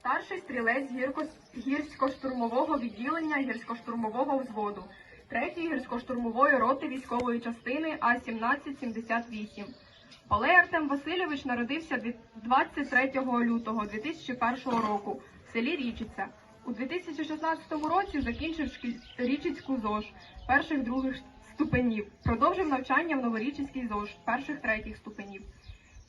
Старший стрілець гірсько-штурмового відділення гірсько-штурмового взводу, 3-ї гірсько-штурмової роти військової частини А-1778. Олег Артем Васильович народився 23 лютого 2001 року в селі Річиця. У 2016 році закінчив. Річицьку ЗОЖ перших других ступенів. Продовжив навчання в Новорічицькій ЗОЖ перших третіх ступенів.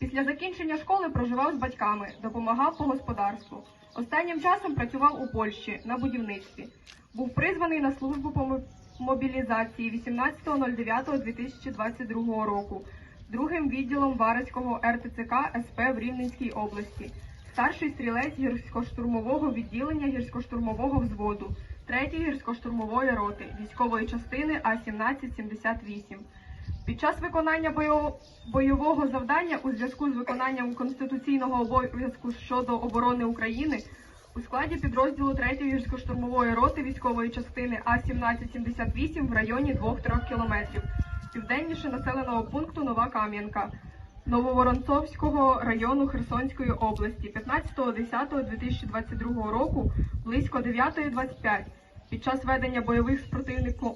Після закінчення школи проживав з батьками, допомагав по господарству. Останнім часом працював у Польщі на будівництві. Був призваний на службу по мобілізації 18.09.2022 року другим відділом Варецького РТЦК СП в Рівненській області. Старший стрілець гірсько-штурмового відділення гірсько-штурмового взводу 3-ї гірсько-штурмової роти військової частини А-1778. Під час виконання бойово- бойового завдання у зв'язку з виконанням конституційного обов'язку щодо оборони України у складі підрозділу 3-ї гірсько-штурмової роти військової частини А-1778 в районі 2-3 кілометрів південніше населеного пункту Нова Кам'янка Нововоронцовського району Херсонської області 15.10.2022 року близько 9.25 під час ведення бойових з противником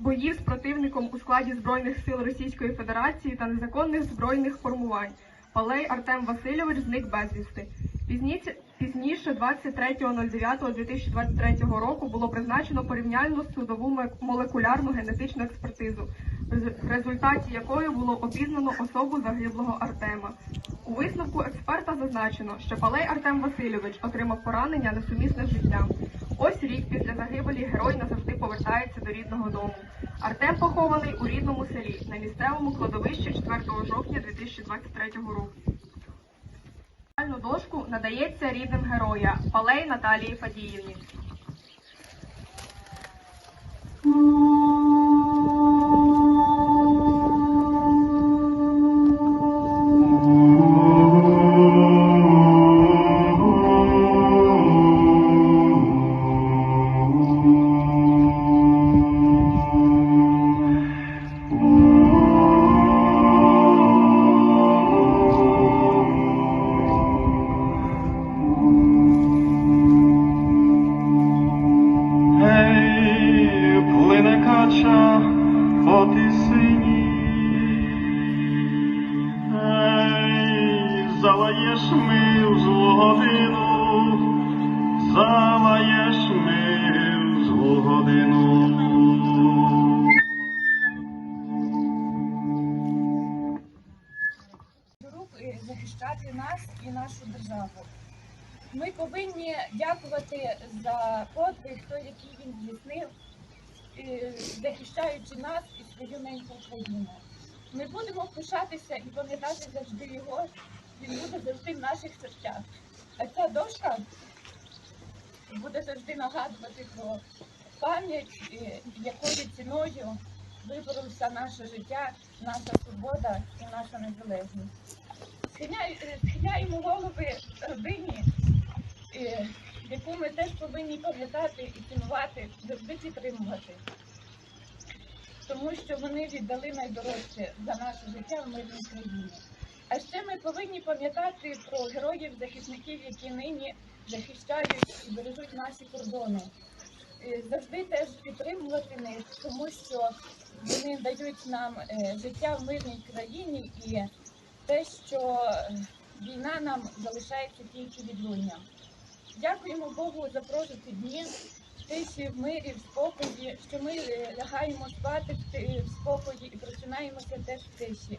боїв з противником у складі Збройних сил Російської Федерації та незаконних збройних формувань. Палей Артем Васильович зник безвісти. Пізніше, пізніше 23.09.2023 року було призначено порівняльну судову молекулярну генетичну експертизу, в результаті якої було опізнано особу загиблого Артема. У висновку експерта зазначено, що Палей Артем Васильович отримав поранення несумісне з життям. Ось рік після загибелі герой назавжди повертається до рідного дому. Артем похований у рідному селі на місцевому кладовищі 4 жовтня 2023 року. Дошку надається рідним героя Палей Наталії Фадіївні. Залаєш ми в злу годину, залаєш ми злу годину. захищати нас і нашу державу. Ми повинні дякувати за подвиг, той, який він здійснив, захищаючи нас і свою неньку Україну. Ми будемо пишатися і пам'ятати завжди його. Він буде завжди в наших серцях. А ця дошка буде завжди нагадувати про пам'ять, якою ціною виборовся наше життя, наша свобода і наша незалежність. Е, Схиляємо голови родині, е, яку ми теж повинні пам'ятати і цінувати, завжди підтримувати. Тому що вони віддали найдорожче за наше життя в мирній країні. А ще ми повинні пам'ятати про героїв, захисників, які нині захищають і бережуть наші кордони. Е, Завжди теж підтримувати них, тому що вони дають нам е, життя в мирній країні і те, що е, війна нам залишається тільки відлунням. Дякуємо Богу за прожиті дні, тиші, в мирі, в спокої, що ми лягаємо спати в спокої і просинаємося теж в тиші.